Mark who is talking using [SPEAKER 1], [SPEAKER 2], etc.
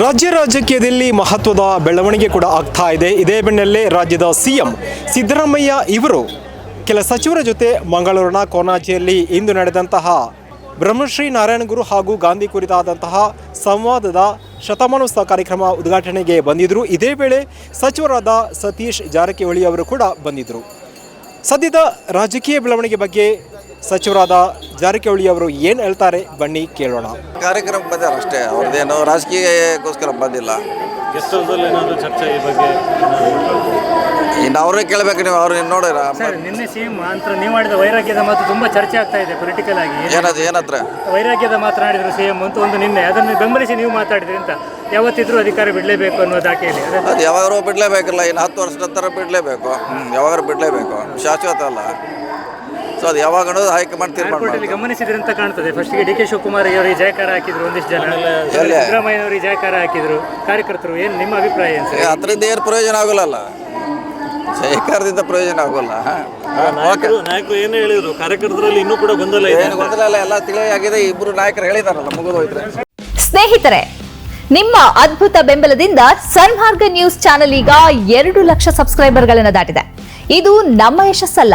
[SPEAKER 1] ರಾಜ್ಯ ರಾಜಕೀಯದಲ್ಲಿ ಮಹತ್ವದ ಬೆಳವಣಿಗೆ ಕೂಡ ಆಗ್ತಾ ಇದೆ. ಇದೇ ಬೆನ್ನಲ್ಲೇ ರಾಜ್ಯದ ಸಿಎಂ ಸಿದ್ದರಾಮಯ್ಯ ಇವರು ಕೆಲ ಸಚಿವರ ಜೊತೆ ಮಂಗಳೂರಿನ ಕೊನಾಜಿಯಲ್ಲಿ ಇಂದು ನಡೆದಂತಹ ಬ್ರಹ್ಮಶ್ರೀ ನಾರಾಯಣಗುರು ಹಾಗೂ ಗಾಂಧಿ ಕುರಿತಾದಂತಹ ಸಂವಾದದ ಶತಮಾನೋತ್ಸವ ಕಾರ್ಯಕ್ರಮ ಉದ್ಘಾಟನೆಗೆ ಬಂದಿದ್ದರು ಇದೇ ವೇಳೆ ಸಚಿವರಾದ ಸತೀಶ್ ಜಾರಕಿಹೊಳಿ ಅವರು ಕೂಡ ಬಂದಿದ್ದರು ಸದ್ಯದ ರಾಜಕೀಯ ಬೆಳವಣಿಗೆ ಬಗ್ಗೆ ಸಚಿವರಾದ ಜಾರಕಿಹೊಳಿ ಅವರು ಏನು ಹೇಳ್ತಾರೆ? ಬನ್ನಿ ಕೇಳೋಣ.
[SPEAKER 2] ಕಾರ್ಯಕ್ರಮ ಬಂದಾರ ಅಷ್ಟೇ. ಅವ್ರದ್ದೇನು ರಾಜಕೀಯಕ್ಕೋಸ್ಕರ ಬಂದಿಲ್ಲ.
[SPEAKER 3] ಏನಾದರೂ ಚರ್ಚೆ ಈ ಬಗ್ಗೆ
[SPEAKER 2] ಇನ್ನು ಅವರೇ ಕೇಳಬೇಕು ನೀವು ಅವ್ರು ನೋಡಿರ
[SPEAKER 4] ಸರ್ ನಿನ್ನೆ ಸಿಎಂ ಅಂತ ನೀವು ಮಾಡಿದ ವೈರಾಗ್ಯದ ಮಾತು ತುಂಬಾ ಚರ್ಚೆ ಆಗ್ತಾ ಇದೆ ಪೊಲಿಟಿಕಲ್ ಆಗಿ.
[SPEAKER 2] ಏನದು ಏನತ್ರ?
[SPEAKER 4] ವೈರಾಗ್ಯದ ಮಾತನಾಡಿದ್ರು ಸಿಎಂ ಅಂತ ಒಂದು ನಿನ್ನೆ. ಅದನ್ನು ಬೆಂಬಲಿಸಿ ನೀವು ಮಾತಾಡಿದ್ರಿ ಅಂತ. ಯಾವತ್ತಿದ್ರೂ ಅಧಿಕಾರ ಬಿಡಲೇಬೇಕು ಅನ್ನೋ ದಾಖಲೆ ಅದೇ
[SPEAKER 2] ಯಾವಾಗಾರು ಬಿಡಲೇಬೇಕಲ್ಲ. ಇನ್ನು ಹತ್ತು ವರ್ಷದ ನಂತರ ಬಿಡಲೇಬೇಕು. ಯಾವಾಗಾರು ಬಿಡಲೇಬೇಕು. ಶಾಶ್ವತ ಅಲ್ಲ. ಸೊ ಅದು ಯಾವಾಗ ಅನ್ನೋದು ಹೈಕಮಾಂಡ್ ತೀರ್ಮಾನ
[SPEAKER 4] ಗಮನಿಸಿದ್ರೆ
[SPEAKER 2] ಮಾಡ್ತಾರೆ
[SPEAKER 4] ಗಮನಿಸಿದ್ರಿ ಅಂತ ಕಾಣ್ತದೆ. ಫಸ್ಟ್ ಡಿ ಕೆ ಶಿವಕುಮಾರ್ ಅವರಿಗೆ ಜಯಕಾರ ಹಾಕಿದ್ರು ಒಂದಿಷ್ಟು ಜನ.
[SPEAKER 2] ಎಲ್ಲಿ?
[SPEAKER 4] ಸಿದ್ದರಾಮಯ್ಯ ಅವರಿಗೆ ಜಯಕಾರ ಹಾಕಿದ್ರು. ಕಾರ್ಯಕರ್ತರು ಏನು ನಿಮ್ಮ ಅಭಿಪ್ರಾಯ ಏನು
[SPEAKER 2] ಏ,
[SPEAKER 4] ಸರ್
[SPEAKER 2] ಅದರಿಂದ ಏನು ಪ್ರಯೋಜನ ಆಗೋಲ್ಲಲ್ಲ. ಜಯಕಾರದಿಂದ ಪ್ರಯೋಜನ ಆಗೋಲ್ಲ.
[SPEAKER 3] ನಾಯಕರು ನಾಯಕರು ಏನು ಹೇಳಿದ್ರು ಕಾರ್ಯಕರ್ತರಲ್ಲಿ ಇನ್ನೂ ಕೂಡ ಗೊಂದಲ ಇದೆ
[SPEAKER 2] ಏನು ಗೊಂದಲ ಎಲ್ಲ ತಿಳಿಯಾಗಿದೆ ಇಬ್ಬರು ನಾಯಕರು ಹೇಳಿದಾರಲ್ಲ ಮುಗಿದು ಹೋಯ್ತಾರೆ
[SPEAKER 5] ಸ್ನೇಹಿತರೆ ನಿಮ್ಮ ಅದ್ಭುತ ಬೆಂಬಲದಿಂದ ಸನ್ಮಾರ್ಗ ನ್ಯೂಸ್ ಚಾನೆಲ್ ಈಗ ಎರಡು ಲಕ್ಷ ಸಬ್ಸ್ಕ್ರೈಬರ್ಗಳನ್ನು ದಾಟಿದೆ. ಇದು ನಮ್ಮ ಯಶಸ್ಸಲ್ಲ.